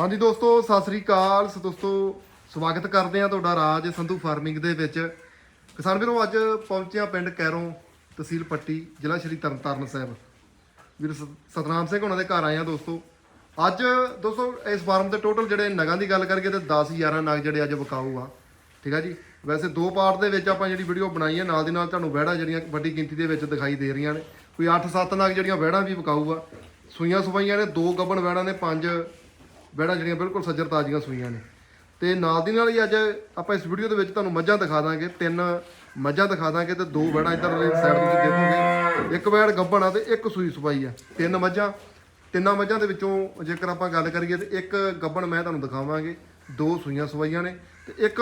ਹਾਂਜੀ ਦੋਸਤੋ, ਸਤਿ ਸ੍ਰੀ ਅਕਾਲ। ਸੋ ਦੋਸਤੋ, ਸਵਾਗਤ ਕਰਦੇ ਆ ਤੁਹਾਡਾ ਰਾਜ ਸੰਧੂ ਫਾਰਮਿੰਗ ਦੇ ਵਿੱਚ। ਕਿਸਾਨ ਵੀਰੋ, ਅੱਜ ਪਹੁੰਚੇ ਆ ਪਿੰਡ ਕੈਰੋਂ ਤਹਿਸੀਲ ਪੱਟੀ, ਜ਼ਿਲ੍ਹਾ ਸ਼੍ਰੀ ਤਰਨਤਾਰਨ ਸਾਹਿਬ। ਵੀਰ ਸ- ਸਤਨਾਮ ਸਿੰਘ ਉਹਨਾਂ ਦੇ ਘਰ ਆਏ ਆ ਦੋਸਤੋ। ਅੱਜ ਦੋਸਤੋ, ਇਸ ਫਾਰਮ ਦੇ ਟੋਟਲ ਜਿਹੜੇ ਨਗਾਂ ਦੀ ਗੱਲ ਕਰੀਏ ਤੇ 10 11 ਨਗ ਜਿਹੜੇ ਅੱਜ ਵਿਕਾਊ ਆ। ਠੀਕ ਆ ਜੀ? ਵੈਸੇ ਦੋ ਪਾਰਟ ਦੇ ਵਿੱਚ ਆਪਾਂ ਜਿਹੜੀ ਵੀਡੀਓ ਬਣਾਈ ਹੈ ਨਾਲ ਦੀ ਨਾਲ ਤੁਹਾਨੂੰ ਵਹਿੜਾਂ ਜਿਹੜੀਆਂ ਵੱਡੀ ਗਿਣਤੀ ਦੇ ਵਿੱਚ ਦਿਖਾਈ ਦੇ ਰਹੀਆਂ ਨੇ। ਕੋਈ 8-7 ਨਗ ਜਿਹੜੀਆਂ ਵਹਿੜਾਂ ਵੀ ਵਿਕਾਊ ਆ। ਸੂਈਆਂ ਸਵਾਈਆਂ ਨੇ ਦੋ ਗੱਬਣ ਵਹਿੜਾਂ ਨੇ, ਪੰਜ ਵਹਿੜਾਂ ਜਿਹੜੀਆਂ ਬਿਲਕੁਲ ਸੱਜਰ ਤਾਜ਼ੀਆਂ ਸੂਈਆਂ ਨੇ। ਤੇ ਨਾਲ ਦੀ ਨਾਲ ਹੀ ਅੱਜ ਆਪਾਂ ਇਸ ਵੀਡੀਓ ਦੇ ਵਿੱਚ ਤੁਹਾਨੂੰ ਮੱਝਾਂ ਦਿਖਾ ਦਾਂਗੇ। ਤਿੰਨ ਮੱਝਾਂ ਦਿਖਾ ਦਾਂਗੇ ਤੇ ਦੋ ਵਹਿੜਾਂ ਇੱਧਰ ਵਾਲੀ ਸਾਈਡ ਤੁਸੀਂ ਦੇਖੋਗੇ। ਇੱਕ ਵਹਿੜ ਗੱਬਣ ਆ ਤੇ ਇੱਕ ਸੂਈ ਸਵਾਈ ਆ। ਤਿੰਨ ਮੱਝਾਂ, ਤਿੰਨਾਂ ਮੱਝਾਂ ਦੇ ਵਿੱਚੋਂ ਜੇਕਰ ਆਪਾਂ ਗੱਲ ਕਰੀਏ ਤੇ ਇੱਕ ਗੱਬਣ ਮੈਂ ਤੁਹਾਨੂੰ ਦਿਖਾਵਾਂਗੇ। ਦੋ ਸੂਈਆਂ ਸਵਾਈਆਂ ਨੇ ਤੇ ਇੱਕ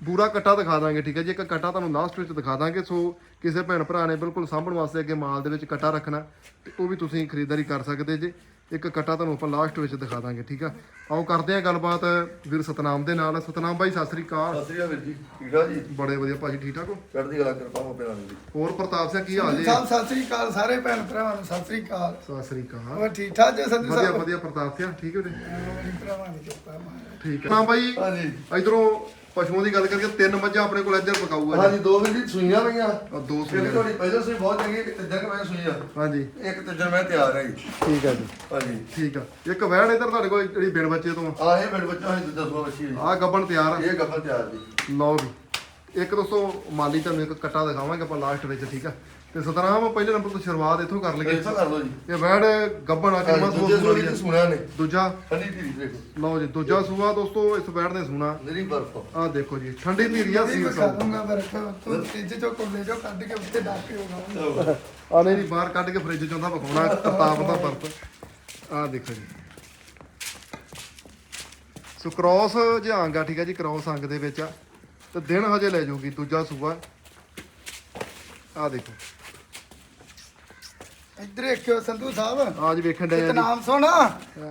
ਬੂਰਾ ਕੱਟਾ ਦਿਖਾ ਦਾਂਗੇ, ਠੀਕ ਹੈ ਜੀ? ਇੱਕ ਕੱਟਾ ਤੁਹਾਨੂੰ ਲਾਸਟ ਵਿੱਚ ਦਿਖਾ ਦਾਂਗੇ। ਸੋ ਕਿਸੇ ਭੈਣ ਭਰਾ ਨੇ ਬਿਲਕੁਲ ਸਾਂਭਣ ਵਾਸਤੇ ਅੱਗੇ ਮਾਲ ਦੇ ਵਿੱਚ ਕੱਟਾ ਰੱਖਣਾ ਤੇ ਉਹ ਵੀ ਤੁਸੀਂ ਖਰੀਦਦਾਰੀ ਕਰ ਸਕਦੇ ਜੇ। ਇੱਕ ਕੱਟਾ ਤੁਹਾਨੂੰ ਆਪਾਂ ਲਾਸਟ ਵਿੱਚ ਦਿਖਾ ਦਾਂਗੇ ਠੀਕ ਆ? ਆਓ ਕਰਦੇ ਹਾਂ ਗੱਲਬਾਤ ਵੀਰ ਸਤਨਾਮ ਦੇ ਨਾਲ। ਸਤਨਾਮ ਬਾਈ ਸਤਿ ਸ੍ਰੀ ਅਕਾਲ। ਸਤਿ ਸ੍ਰੀ ਅਕਾਲ ਵੀਰ ਜੀ ਠੀਕ ਠਾਕ ਜੀ? ਬੜੇ ਵਧੀਆ ਭਾਜੀ ਠੀਕ ਠਾਕ ਹੋ? ਚੜ੍ਹਦੀ ਕਲਾ ਕਿਰਪਾ ਹੋ ਪਿਆਰਾਂ ਦੀ। ਹੋਰ ਪ੍ਰਤਾਪ ਸਿੰਘ ਕੀ ਹਾਲ ਜੀ? ਸਤਿ ਸ੍ਰੀ ਅਕਾਲ ਸਾਰੇ ਭੈਣ ਭਰਾਵਾਂ ਨੂੰ ਸਤਿ ਸ੍ਰੀ ਅਕਾਲ। ਸਤਿ ਸ੍ਰੀ ਅਕਾਲ। ਹੋਰ ਠੀਕ ਠਾਕ ਜੀ ਸੰਧੂ ਵਧੀਆ ਸਾਹਿਬ ਵਧੀਆ ਪ੍ਰਤਾਪ ਸਿੰਘ ਠੀਕ ਹੋ ਜੀ? ਭਰਾਵਾਂ ਦੀ ਕਿਰਪਾ ਮਾਰੇ ਠੀਕ ਹੈ। ਨਾ ਬਾਈ ਹਾਂਜੀ। ਇਧਰੋਂ ਪਸ਼ੂਆਂ ਦੀ ਗੱਲ ਕਰਕੇ ਤਿੰਨ ਮੱਝਾਂ ਆਪਣੇ ਕੋਲ ਇੱਧਰ ਪਕਾਊ ਆ ਹਾਂਜੀ ਦੋ ਵੀਰ ਜੀ ਸੂਈਆਂ ਪਈਆਂ। ਆ ਦੋ ਇੱਕ ਸੂਈਆਂ। ਤੁਹਾਡੀ ਪਹਿਲਾਂ ਸੂਈ ਬਹੁਤ ਚੰਗੀ ਇੱਕ ਤੀਜਾ ਕਿ ਮੈਂ ਸੂਈ ਆ ਹਾਂਜੀ। ਇੱਕ ਤੀਜਾ ਮੈਂ ਤਿਆਰ ਹੈ ਜੀ। ਠੀਕ ਹੈ ਜੀ। ਹਾਂਜੀ। ਠੀਕ ਆ। ਇੱਕ ਵਹਿਣ ਇੱਧਰ ਤੁਹਾਡੇ ਕੋਲ ਜਿਹੜੀ ਬਿਨ ਬੱਚੇ ਤੋਂ ਆ। ਇਹ ਮੇਰੇ ਬੱਚਾ ਹੈ ਦੂਜਾ ਸੂਆ ਬੱਚੀ ਆ ਗੱਬਣ ਤਿਆਰ ਆ। ਜੀ। ਇਹ ਗੱਬਰ ਤਿਆਰ ਜੀ। ਲਓ ਵੀ। ਇੱਕ ਦੋਸਤੋ ਮਾਲੀ ਤੁਹਾਨੂੰ ਇੱਕ ਕੱਟਾ ਦਿਖਾਵਾਂਗੇ ਆਪਾਂ ਲਾਸਟ ਵਿੱਚ ਠੀਕ ਆ? ਤੇ ਸਤਨਾਮ ਪਹਿਲੇ ਨੰਬਰ ਤੋਂ ਸ਼ੁਰੂਆਤ ਇੱਥੋਂ ਕਰ ਲਈਏ। ਇੱਥੋਂ ਕਰ ਲਓ ਜੀ। ਇਹ ਵਹਿਣ ਗੱਬਣ ਆ ਕਿੰਨਾ ਹਾਂਜੀ, ਦੂਜੇ ਨੇ। ਦੂਜਾ। ਠੰਡੀ ਧੀਰੀ ਦੇਖੋ। ਲਓ ਜੀ ਦੂਜਾ ਸੂਆ ਦੋਸਤੋ ਇਸ ਵਹਿਣ ਨੇ ਸੁਣਾ। ਨਿਰੀ ਬਰਫ। ਆ ਦੇਖੋ ਜੀ ਠੰਡੀ ਧੀਰੀਆ ਵੀ ਸੀ ਵਿਖਾ ਦੂੰਗਾ ਪਰ ਤੂੰ ਤੀਜੇ ਚੋਂ ਕੋਲੇ ਚੋਂ ਕੱਢ ਕੇ ਉੱਤੇ ਡਾਕੇ ਹੋਗਾ ਆ ਨਹੀਂ ਨਹੀਂ ਬਾਹਰ ਕੱਢ ਕੇ ਫ੍ਰਿਜ ਚੋਂ ਦਾ ਵਿਖਾਉਣਾ ਪ੍ਰਤਾਪ ਦਾ ਬਰਫ। ਆ ਦੇਖੋ ਜੀ। ਸੋ ਕ੍ਰੋਸ ਅੰਗ ਆ ਠੀਕ ਆ ਜੀ ਕ੍ਰੋਸ ਅੰਗ ਦੇ ਵਿੱਚ ਆ। ਤੇ ਦਿਨ ਹਜੇ ਲੈ ਜਾਊਗੀ ਦੂਜਾ ਸੂਆ। ਆ ਦੇਖੋ। ਇੱਧਰ ਦੇਖਿਓ ਸੰਧੂ ਸਾਹਿਬ। ਅੱਜ ਵੇਖਣ ਜੀ। ਨਾਮ ਸੁਣਾ।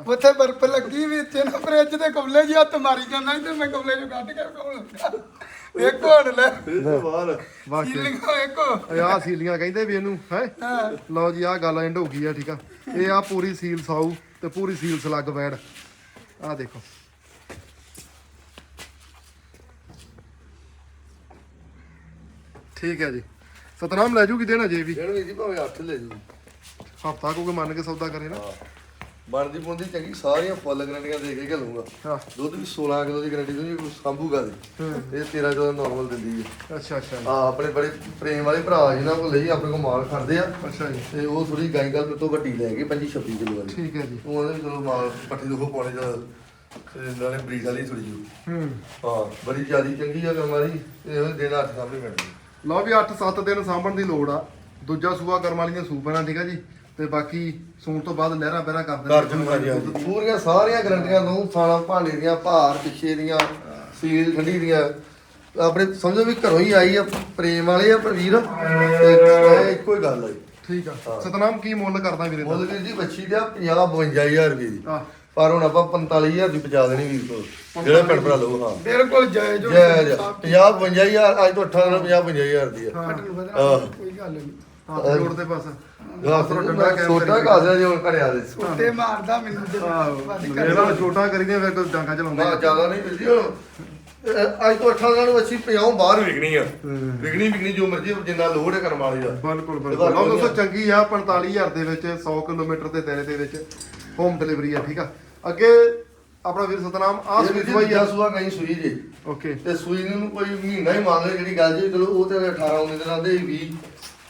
ਉੱਥੇ ਬਰਫ਼ ਲੱਗੀ ਵੀ ਤੇ ਨਾ ਫ੍ਰਿਜ ਦੇ ਕਬਲੇ ਜੀ ਹੱਥ ਮਾਰੀ ਜਾਂਦਾ ਇੱਧਰ ਮੈਂ ਕਬਲੇ ਚੋਂ ਕੱਢ ਕੇ ਕੋਲ ਇੱਕ ਹੁਣ ਲੈ। ਵਾਕਿਆ। ਸੀਲਿੰਗੋ ਇੱਕ ਇਹ ਆ ਸੀਲੀਆਂ ਕਹਿੰਦੇ ਵੀ ਇਹਨੂੰ ਹੈ? ਲਓ ਜੀ ਆ ਗੱਲ ਐਂਡ ਹੋ ਗਈ ਆ ਠੀਕ ਆ। ਇਹ ਆ ਪੂਰੀ ਸੀਲ ਸਾਊ ਤੇ ਪੂਰੀ ਸੀਲ ਸਲੱਗ ਬੈੜ। ਆ ਦੇਖੋ। ਠੀਕ ਹੈ ਜੀ। ਸਤਨਾਮ ਲੈ ਜੂਗੀ ਦੇਣਾ ਜੇ ਵੀ। ਦੇਣ ਵੀਰ ਜੀ ਭਾਵੇਂ 8 ਲੈ ਜੂ ਹਫਤਾ ਕੋ ਕੇ ਮੰਨ ਕੇ ਸੌਦਾ ਕਰੇ ਨਾ। ਬਣਦੀ ਪੁੰਦੀ ਚੰਗੀ ਸਾਰੀਆਂ ਫੁੱਲ ਗਰੰਟੀਆਂ ਦੇ ਕੇ ਘਲੂੰਗਾ। ਹਾਂ। ਦੁੱਧ ਵੀ 16 ਕਿਲੋ ਦੀ ਗਰੰਟੀ ਦੂੰਗੀ ਕੋਈ ਸੰਭੂਗਾ ਦੇ ਇਹ 13 ਕਿਲੋ ਨਾਰਮਲ ਦਿੰਦੀ ਹੈ ਅੱਛਾ ਅੱਛਾ। ਜੀ। ਆ ਆਪਣੇ ਬੜੇ ਪ੍ਰੇਮ ਵਾਲੇ ਭਰਾ ਜਿਨ੍ਹਾਂ ਕੋਲ ਲਈ ਆਪਣੇ ਕੋਲ ਮਾਲ ਖੜਦੇ ਆ। ਅੱਛਾ ਜੀ। ਤੇ ਉਹ ਥੋੜੀ ਗਾਈ ਗੱਲ ਤੋਂ ਵੱਡੀ ਲੈ ਗਏ 25 26 ਕਿਲੋ ਵਾਲੀ। ਠੀਕ ਹੈ ਜੀ। ਉਹ ਉਹਦੇ ਵੀ ਚਲੋ ਮਾਲ ਪੱਠੀ ਦੁੱਖੋ ਪਾਉਣੇ ਤੇ ਨਾਲੇ ਬਰੀਡ ਵਾਲੀ ਥੋੜੀ ਜਿਹੀ। ਹੂੰ। ਹਾਂ ਬੜੀ ਜਿਆਦੀ ਚੰਗੀ ਆ ਤੇ ਉਹ ਦਿਨ ਹੱਥ ਸਾਹਮਣੇ ਮਿਲਦੀ ਲਓ ਵੀ 8-7 ਦਿਨ ਸਾਂਭਣ ਦੀ ਲੋੜ ਆ। ਦੂਜਾ ਸੂਆ ਕਰਮ ਵਾਲੀਆਂ ਸੂਪਰਾਂ ਠੀਕ ਆ ਜੀ। ਤੇ ਬਾਕੀ ਸੂਣ ਤੋਂ ਬਾਅਦ ਲਹਿਰਾ ਬਹਿਰਾ ਕਰਦੇ ਕਰ ਜੂਗਾ ਪੂਰੀਆਂ ਸਾਰੀਆਂ ਗਰੰਟੀਆਂ ਨੂੰ ਖਾਣਾ ਭਾਂਡੇ ਦੀਆਂ ਭਾਰ ਪਿੱਛੇ ਦੀਆਂ ਸੀਲ ਠੰਡੀ ਦੀਆਂ। ਆਪਣੇ ਸਮਝੋ ਵੀ ਘਰੋਂ ਹੀ ਆਈ ਆ ਪ੍ਰੇਮ ਵਾਲੇ ਆ ਪਰ ਵੀਰ ਤੇ ਇਹ ਇੱਕੋ ਹੀ ਗੱਲ ਆ ਜੀ। ਠੀਕ ਆ। ਸਤਨਾਮ ਕੀ ਮੁੱਲ ਕਰਦਾ ਵੀਰੇ ਦਾ? ਮੁੱਲ ਵੀਰ ਜੀ ਬੱਚੀ ਦਾ 50 52000 ਰੁਪਏ ਦੀ ਆ ਪਰ ਹੁਣ ਆਪਾਂ 45000 ਦੀ ਪਹੁੰਚਾ ਦੇਣੀ ਵੀਰ ਕੋਲ। ਜਿਹੜਾ ਪਿੰਡ ਭਰਾ ਲਓ ਹਾਂ। ਬਿਲਕੁਲ ਜਾਇਜ਼ ਹੋ ਜੈ ਜੈ। 50 52000 ਅੱਜ ਤੋਂ 18 50 52000 ਦੀ ਆ। ਨੂੰ ਵਧਣਾ ਕੋਈ ਗੱਲ ਨਹੀਂ। ਹੱਥ ਜੋੜ ਦੇ ਬਸ। ਥੋੜਾ ਡੰਡਾ ਕੈਮ ਛੋਟਾ ਘਾਸਿਆ ਜੀ ਹੁਣ ਘੜਿਆ ਦੇ ਉੱਤੇ ਮਾਰਦਾ ਮੈਨੂੰ ਤੇ ਵਾਦੀ ਕਰ ਇਹਦਾ ਛੋਟਾ ਕਰੀਏ ਫਿਰ ਕੋਈ ਡਾਂਗਾ ਚਲਾਉਂਦਾ ਨਾ ਜ਼ਿਆਦਾ ਨਹੀਂ ਮਿਲਦੀ ਹੁਣ ਅਹ ਅੱਜ ਤੋਂ 18 ਨੂੰ ਅਸੀਂ 50 ਬਾਹਰ ਵਿਕਣੀ ਆ। ਵਿਕਣੀ ਵਿਕਣੀ ਜੋ ਮਰਜ਼ੀ ਜਿੰਨਾ ਲੋਡ ਹੈ ਕਰਮ ਵਾਲੀ ਦਾ। ਬਿਲਕੁਲ ਬਿਲਕੁਲ। ਲਓ ਦੋਸਤੋ ਚੰਗੀ ਆ 45000 ਦੇ ਵਿੱਚ 100 ਕਿਲੋਮੀਟਰ ਦੇ ਦਾਇਰੇ ਦੇ ਵਿੱਚ ਹੋਮ ਡਿਲੀਵਰੀ ਆ ਠੀਕ ਆ? ਅੱਗੇ ਆਪਣਾ ਵੀਰ ਸਤਨਾਮ ਆ ਇਹ ਸਵੀਟ ਵੀ ਬਾਈ ਆ। ਸੂਆ ਕਹੀਂ ਸੂਈ ਜੀ। ਓਕੇ ਤੇ ਸੂਈ ਨੂੰ ਕੋਈ ਮਹੀਨਾ ਹੀ ਮੰਨ ਲੈ ਜਿਹੜੀ ਗੱਲ ਜੀ ਚਲੋ ਉਹ ਤੇ 18 19 ਦਿਨਾਂ ਦੇ 20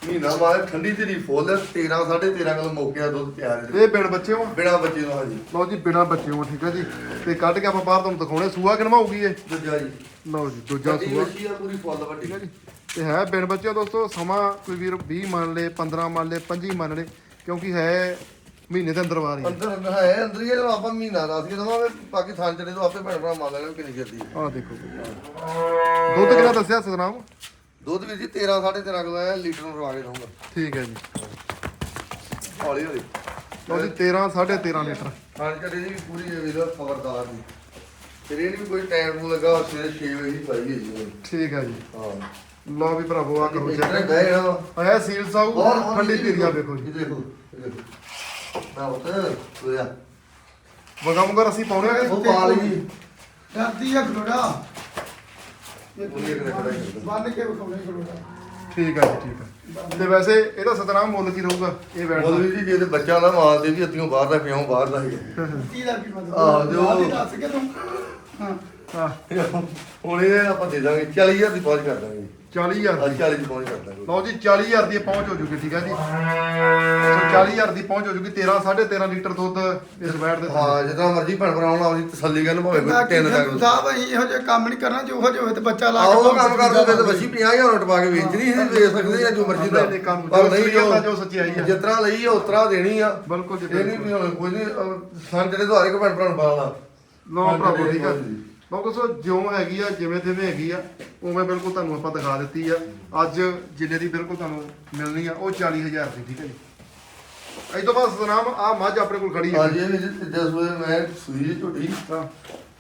ਮਹੀਨਾ ਬਾਅਦ ਠੰਡੀ ਧੀਰੀ ਫੁੱਲ 13 13.5 ਕਿਲੋ ਮੌਕੇ ਦਾ ਦੁੱਧ ਤਿਆਰ ਹੈ। ਇਹ ਬਿਨ ਬੱਚੇ ਹੋ ਬਿਨਾ ਬੱਚੇ ਤੋਂ ਹਾਂਜੀ। ਲਓ ਜੀ ਬਿਨਾ ਬੱਚੇ ਹੋ ਠੀਕ ਆ ਜੀ। ਤੇ ਕੱਢ ਕੇ ਆਪਾਂ ਬਾਹਰ ਤੁਹਾਨੂੰ ਦਿਖਾਉਣੇ ਸੂਆ ਕਿਨਵਾ ਹੋਊਗੀ ਇਹ? ਦੂਜਾ ਜੀ। ਲਓ ਜੀ ਦੂਜਾ ਸੂਆ। ਬੱਚੀ ਆ ਪੂਰੀ ਫੁੱਲ ਵੱਡੀ। ਠੀਕ ਹੈ ਜੀ। ਤੇ ਹੈ ਬਿਨ ਬੱਚਿਆਂ ਦੋਸਤੋ ਸਮਾਂ ਕੋਈ ਵੀਰ 20 ਮੰਨ ਲੇ 15 ਮੰਨ ਲੇ 25 ਮੰਨ ਲੇ ਕਿਉਂਕਿ ਹੈ ਮਹੀਨੇ ਦੇ ਅੰਦਰ ਵਾਰੀ ਅੰਦਰ ਅੰਦਰ ਹੈ ਅੰਦਰ ਹੀ ਹੈ, ਜਦੋਂ ਆਪਾਂ ਮਹੀਨਾ ਦੱਸ ਕੇ ਦਵਾਂਗੇ ਪਾਕਿਸਤਾਨ ਚਲੇ ਤੋਂ ਆਪੇ ਭੈਣ ਭਰਾ ਮੰਨ ਲੈਣਗੇ ਕਿੰਨੀ ਹੈ। ਆਹ ਦੇਖੋ। ਦੁੱਧ ਕਿੰਨਾ ਦੱਸਿਆ ਸਤਨਾਮ? ਦੁੱਧ ਵੀਰ ਜੀ 13 13.5 ਕਿਲੋ ਹੈ ਲੀਟਰ ਨੂੰ ਰਵਾ ਕੇ ਦਊਂਗਾ ਠੀਕ ਹੈ ਜੀ। ਹੌਲੀ ਹੌਲੀ। ਲਓ ਜੀ 13 13.5 ਲੀਟਰ। ਖਾਣ ਚੱਡੇ ਦੀ ਵੀ ਪੂਰੀ ਹੈ ਵੀਰ ਖਬਰਦਾਰ ਇਹ ਨੀ ਵੀ ਕੋਈ ਟਾਈਮ ਨੂੰ ਲੱਗਾ ਸਵੇਰੇ 6 ਵਜੇ ਦੀ ਪਾਈ ਹੈ ਜੀ ਠੀਕ ਹੈ ਜੀ। ਹਾਂ। ਲਓ ਵੀ ਭਰਾਵੋ ਆ ਕਰੋ ਚੈੱਕ ਗਏ ਨਾ ਆਇਆ ਸੀਲ ਸਾਊ ਠੰਡੀ ਧੀਰੀਆ ਵੇਖੋ ਜੀ ਦੇਖੋ ਉਹ ਤੇ ਵਗਾ ਮੁਗਾ ਅਸੀਂ ਪਾਉਣੇ ਆ ਉਹ ਪਾ ਲਈ। ਡਰਦੀ ਆ ਖਲੋੜਾ ਉਹਨੇ ਇੱਕ ਰੱਖੜਾ ਹੀ ਹੁੰਦਾ। ਬੰਨ ਕੇ ਵਿਖਾਉਣੇ ਖਲੋੜਾ ਠੀਕ ਆ ਜੀ ਠੀਕ ਆ। ਤੇ ਵੈਸੇ ਇਹਦਾ ਸਤਨਾਮ ਮੁੱਲ ਕੀ ਰਹੂਗਾ? ਇਹ ਬੈਠ ਮੁੱਲ ਵੀ ਜੀ ਜੇ ਤੇ ਬੱਚਾ ਨਾ ਮਾਰਦੇ ਵੀ ਅੱਤੀਆਂ ਬਾਹਰ ਦਾ ਪਿਓ ਬਾਹਰ ਦਾ ਹੀ ਕੀ ਦਾ ਕੀ ਮਤਲਬ ਆਹੋ, ਜੋ- ਆਹ ਵੀ ਦੱਸ ਕੇ ਤੂੰ ਹਾਂ। ਹਾਂ। ਹੁਣ ਇਹ ਆਪਾਂ ਦੇ ਦਾਂਗੇ 40000 ਦੀ ਪਹੁੰਚ ਕਰ ਦਾਂਗੇ। 40000 ਅੱਜ ਦੀ। 40 ਦੀ ਪਹੁੰਚ ਕਰ ਦਾਂਗੇ। ਲਓ ਜੀ 40000 ਦੀ ਪਹੁੰਚ ਹੋ ਜੂਗੀ ਠੀਕ ਆ ਜੀ। ਸੋ 40000 ਦੀ ਪਹੁੰਚ ਹੋ ਜੂਗੀ 13 13.5 ਲੀਟਰ ਦੁੱਧ ਇਸ ਬੈਠ ਦੇ ਹਾਂ ਜਿੱਦਾਂ ਮਰਜ਼ੀ ਭੈਣ ਭਰਾਉਣ ਆਪਣੀ ਤਸੱਲੀ ਕਰਨ ਭਾਵੇਂ ਕੋਈ ਤਿੰਨ ਤੱਕ ਸਾਹਿਬ ਅਸੀਂ ਇਹੋ ਜਿਹੇ ਕੰਮ ਨਹੀਂ ਕਰਨਾ ਜੋ ਹੋ ਜਾਵੇ ਤੇ ਬੱਚਾ ਲਾ ਭਾਵੇਂ ਕੰਮ ਕਰਦੇ ਤੇ ਦੂਜਾ ਵਸੀ 50000 ਨੋਟ ਪਾ ਕੇ ਵੇਚਣੀ ਸੀ ਵੇਚ ਸਕਦੇ ਆ ਜੋ ਮਰਜ਼ੀ ਦਾ। ਪਰ ਜੋ ਨਹੀਂ ਜੋ ਸੱਚਾਈ ਆ। ਜਿਸ ਤਰ੍ਹਾਂ ਲਈ ਉਸ ਤਰ੍ਹਾਂ ਦੇਣੀ ਆ। ਬਿਲਕੁਲ ਇਹ ਨਹੀਂ ਵੀ ਹੁਣ ਕੋਈ ਨਹੀਂ ਸਨ ਜਿਹੜੇ ਦੁਆਰੇ ਕੋ ਭੈਣ ਭਰਾ ਨੂੰ ਪਾਲਣਾ ਲਓ ਭਰਾਵੋ ਠੀਕ ਆ। ਲਓ ਸੋ ਜਿਉਂ ਹੈਗੀ ਆ ਜਿਵੇਂ ਤਿਵੇਂ ਹੈਗੀ ਆ ਉਵੇਂ ਬਿਲਕੁਲ ਤੁਹਾਨੂੰ ਆਪਾਂ ਦਿਖਾ ਦਿੱਤੀ ਆ। ਅੱਜ ਜਿੰਨੇ ਦੀ ਬਿਲਕੁਲ ਤੁਹਾਨੂੰ ਮਿਲਣੀ ਆ ਉਹ 40000 ਦੀ ਠੀਕ ਹੈ ਜੀ। ਇਹ ਤੋਂ ਬਾਅਦ ਸਤਨਾਮ ਆ ਮੱਝ ਆਪਣੇ ਕੋਲ ਖੜੀ ਹੈ ਹਾਂਜੀ ਇਹ ਜਿਸ ਵੇਲੇ ਮੈਂ ਸੂਈ ਝੋਟੀ ਹਾਂ